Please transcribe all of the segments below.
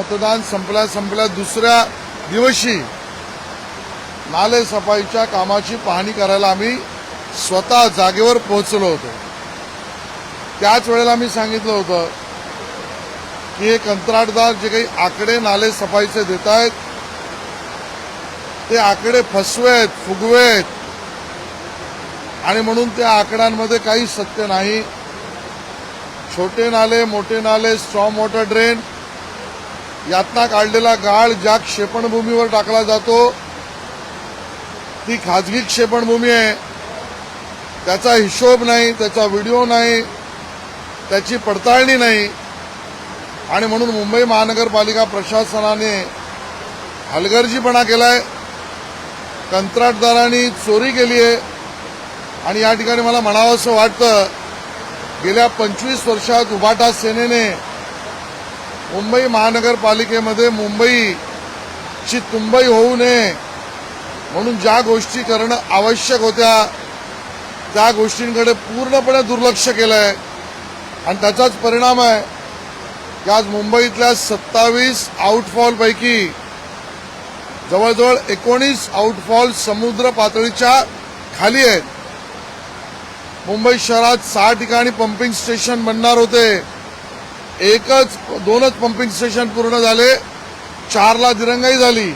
मतदान संपला संपल्या दुसऱ्या दिवशी. नाले सफाईच्या कामाची पाहणी करायला आम्ही स्वतः जागेवर पोहोचलो होतो. त्याच वेळेला मी सांगितलं होतं की हे कंत्राटदार जे काही आकडे नाले सफाईचे देत आहेत ते आकडे फसवेत फुगवेत आणि म्हणून त्या आकड्यांमध्ये काही सत्य नाही. छोटे नाले मोठे नाले स्ट्रॉम वॉटर ड्रेन यातना काढलेला गाळ ज्या क्षेपणभूमीवर टाकला जातो ती खाजगी क्षेपणभूमी आहे. त्याचा हिशोब नाही त्याचा व्हिडिओ नाही त्याची पडताळणी नाही. आणि म्हणून मुंबई महानगरपालिका प्रशासनाने हलगर्जीपणा केलाय कंत्राटदारांनी चोरी केली आहे. आणि या ठिकाणी मला म्हणावं असं वाटतं गेल्या पंचवीस वर्षात उभाटा सेनेने मुंबई महानगरपालिकेमध्ये मुंबईची तुंबई होऊ नये म्हणून ज्या गोष्टी करणं आवश्यक होत्या त्या गोष्टींकडे पूर्णपणे दुर्लक्ष केलं आहे आणि त्याचाच परिणाम आहे की आज मुंबईतल्या सत्तावीस आउटफॉलपैकी जवळजवळ एकोणीस आउटफॉल समुद्र पातळीच्या खाली आहेत. मुंबई शहरात सहा ठिकाणी पंपिंग स्टेशन बनणार होते. एकच दोनच पंपिंग स्टेशन पूर्ण झाले. चारला दिरंगाई झाली.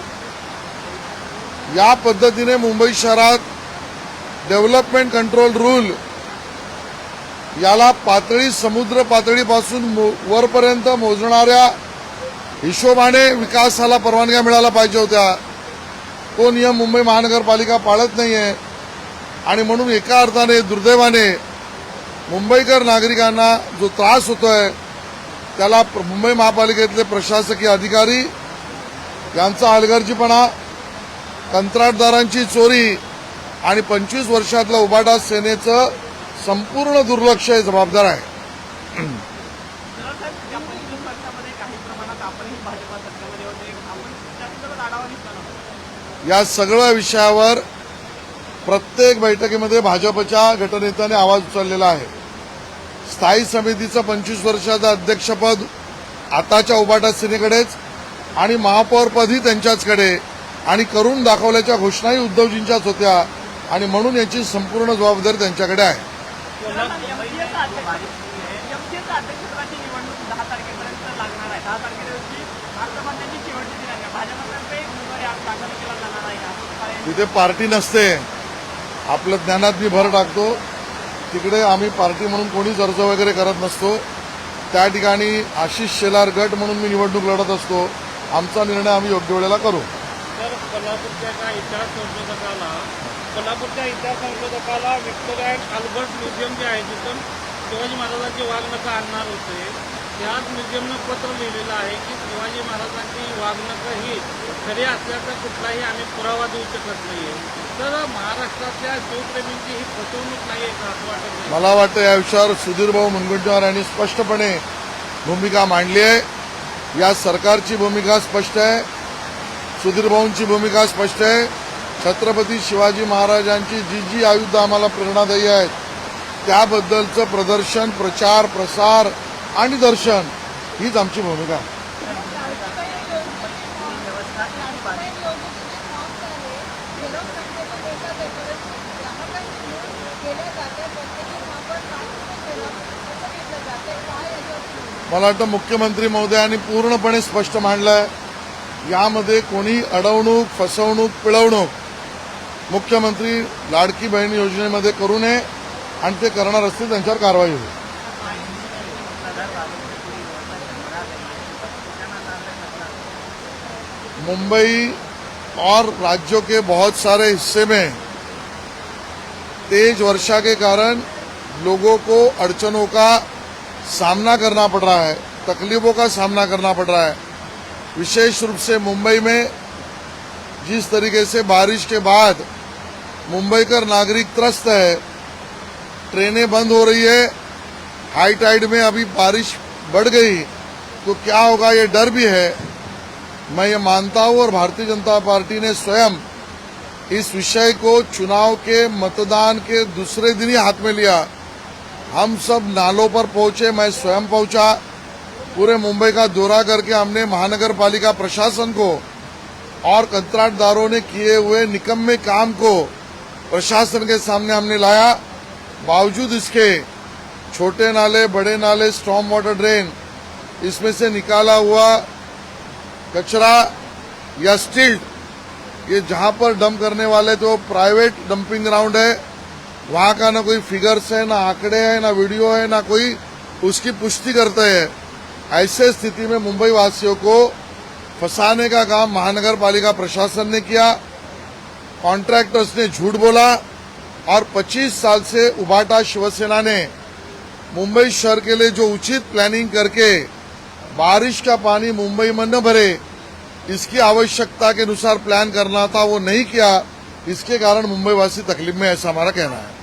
या पद्धतीने मुंबई शहरात डेव्हलपमेंट कंट्रोल रूल याला पातळी समुद्र पातळीपासून मो- वरपर्यंत मोजणाऱ्या हिशोबाने विकासाला परवानग्या मिळायला पाहिजे होत्या. तो नियम मुंबई महानगरपालिका पाळत नाही आहे आणि म्हणून एका अर्थाने दुर्दैवाने मुंबईकर नागरिकांना जो त्रास होतोय त्याला प्र- मुंबई महापालिकेतले प्रशासकीय अधिकारी यांचा हलगर्जीपणा कंत्राटदारांची चोरी आणि पंचवीस वर्षातलं उबाटा सेनेचं संपूर्ण दुर्लक्ष हे जबाबदार आहे. या या सगळ्या विषयावर प्रत्येक बैठकीमध्ये भाजपच्या गटनेत्याने आवाज उचललेला आहे. स्थायी समितीचं पंचवीस वर्षाचं अध्यक्षपद आताच्या उबाटा सेनेकडेच आणि महापौरपदही त्यांच्याचकडे. आणि करून दाखवल्याच्या घोषणाही उद्धवजींच्याच होत्या आणि म्हणून याची संपूर्ण जबाबदारी त्यांच्याकडे आहे. तिथे पार्टी नसते. आपलं ज्ञानात मी भर टाकतो. तिकडे आम्ही पार्टी म्हणून कोणीच अर्ज वगैरे करत नसतो. त्या ठिकाणी आशिष शेलार गट म्हणून मी निवडणूक लढत असतो. आमचा निर्णय आम्ही योग्य वेळेला करू. तर कोल्हापूरच्या एका इतिहास संशोधकाला कोल्हापूरच्या इतिहास संशोधकाला विक्टोरिया अँड अल्बर्ट म्युझियम जे आहे तिथून शिवाजी महाराजांची वाघनखं आणणार होते. त्याच म्युझियमनं पत्र लिहिलेलं आहे की शिवाजी महाराजांची वाघनखं ही खरी असल्याचा कुठलाही आम्ही पुरावा देऊ शकत नाहीये. तर महाराष्ट्रातल्या शिवप्रेमींची ही फसवणूक नाही आहे असं वाटत नाही मला वाटतं या विषयावर सुधीर भाऊ मुनगंटीवार यांनी स्पष्टपणे भूमिका मांडली आहे. या सरकारची भूमिका स्पष्ट आहे. सुधीरभाऊंची भूमिका स्पष्ट आहे. छत्रपती शिवाजी महाराजांची जी जी आयुध आम्हाला प्रेरणादायी आहेत त्याबद्दलचं प्रदर्शन प्रचार प्रसार आणि दर्शन हीच आमची भूमिका. आहे मला वाटतं मुख्यमंत्री महोदयांनी पूर्णपणे स्पष्ट मांडलंय. यामध्ये कोणी अडवणूक फसवणूक पिळवणूक मुख्यमंत्री लाडकी बहीण योजनेमध्ये करू नये आणि ते करणार असतील त्यांच्यावर कारवाई होईल. मुंबई और राज्यों के बहुत सारे हिस्से में तेज वर्षा के कारण लोगों को अड़चनों का सामना करना पड़ रहा है, तकलीफों का सामना करना पड़ रहा है। विशेष रूप से मुंबई में जिस तरीके से बारिश के बाद मुंबई का नागरिक त्रस्त है, ट्रेनें बंद हो रही है, हाई टाइड में अभी बारिश बढ़ गई तो क्या होगा, ये डर भी है। मैं ये मानता हूँ और भारतीय जनता पार्टी ने स्वयं इस विषय को चुनाव के मतदान के दूसरे दिन ही हाथ में लिया। हम सब नालों पर पहुँचे, मैं स्वयं पहुँचा। पूरे मुंबई का दौरा करके हमने महानगर पालिका प्रशासन को और कंत्राटदारों ने किए हुए निकम में काम को प्रशासन के सामने हमने लाया। बावजूद इसके छोटे नाले, बड़े नाले स्टॉम वाटर ड्रेन इसमें से निकाला हुआ कचरा या स्टिल्ट ये जहाँ पर डंप करने वाले तो प्राइवेट डंपिंग ग्राउंड है, वहाँ का ना कोई फिगर्स है, ना आंकड़े हैं, ना वीडियो है, ना कोई उसकी पुष्टि करते हैं। ऐसे स्थिति में मुंबई वासियों को फंसाने का काम महानगर पालिका प्रशासन ने किया, कॉन्ट्रैक्टर्स ने झूठ बोला, और 25 साल से उबाटा शिवसेना ने मुंबई शहर के लिए जो उचित प्लानिंग करके बारिश का पानी मुंबई में न भरे इसकी आवश्यकता के अनुसार प्लान करना था वो नहीं किया। इसके कारण मुंबई वासी तकलीफ में ऐसा हमारा कहना है।